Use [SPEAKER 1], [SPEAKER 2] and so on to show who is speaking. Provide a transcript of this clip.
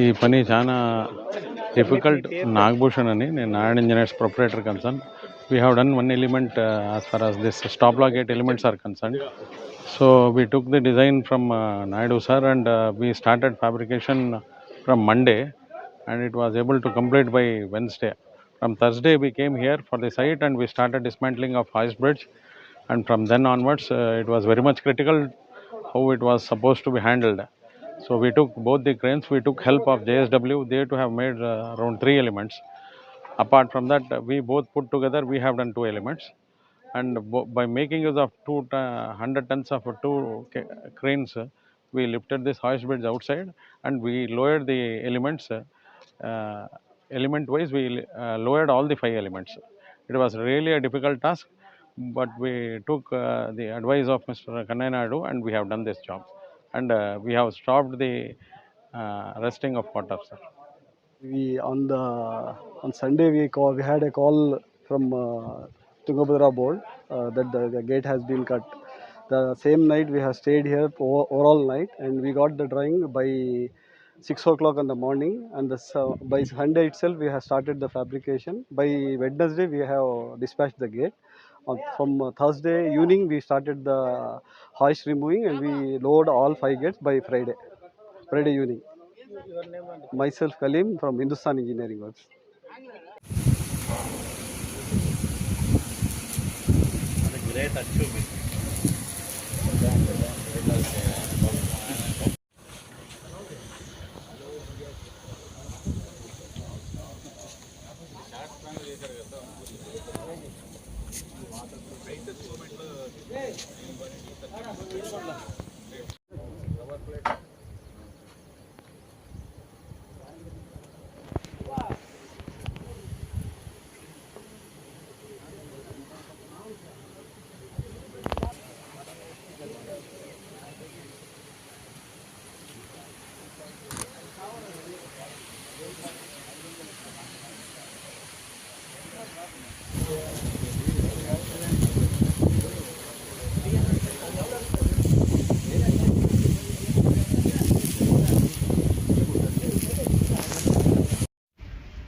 [SPEAKER 1] ఈ పని చాలా డిఫికల్ట్ నాగభూషణ్ అని నేను Narayana engineers proprietor concern we have done one element as far as this stop lock gate elements are concern so we took the design from Naidu sir and we started fabrication from Monday and it was able to complete by Wednesday. From Thursday, we came here for the site and we started dismantling of hoist bridge. And from then onwards, uh, it was very much critical how it was supposed to be handled. so we took both the cranes, we took help of JSW, they to have made uh, around three elements. Apart from that, uh, we both put together, we have done two elements. And by making use of two uh, 100 tons of two cranes, uh, we lifted this hoist bridge outside and we lowered the elements. Uh, element wise, we uh, lowered all the five elements. It was really a difficult task, but we took the advice of Mr. Kannai Naidu and we have done this job. And uh, we have stopped the uh, resting of water, sir.
[SPEAKER 2] we on the on Sunday we call we had a call from uh, Tungabhadra board uh, that the, the gate has been cut. The same night we have stayed here o- overall night and we got the drawing by six o'clock in the morning and the, su- by Sunday itself we have started the fabrication. By Wednesday we have dispatched the gate. On, from uh, Thursday evening we started the hoist removing and we lowered all five gates by Friday. Friday evening. Myself Kalim from Hindustan Engineering Works.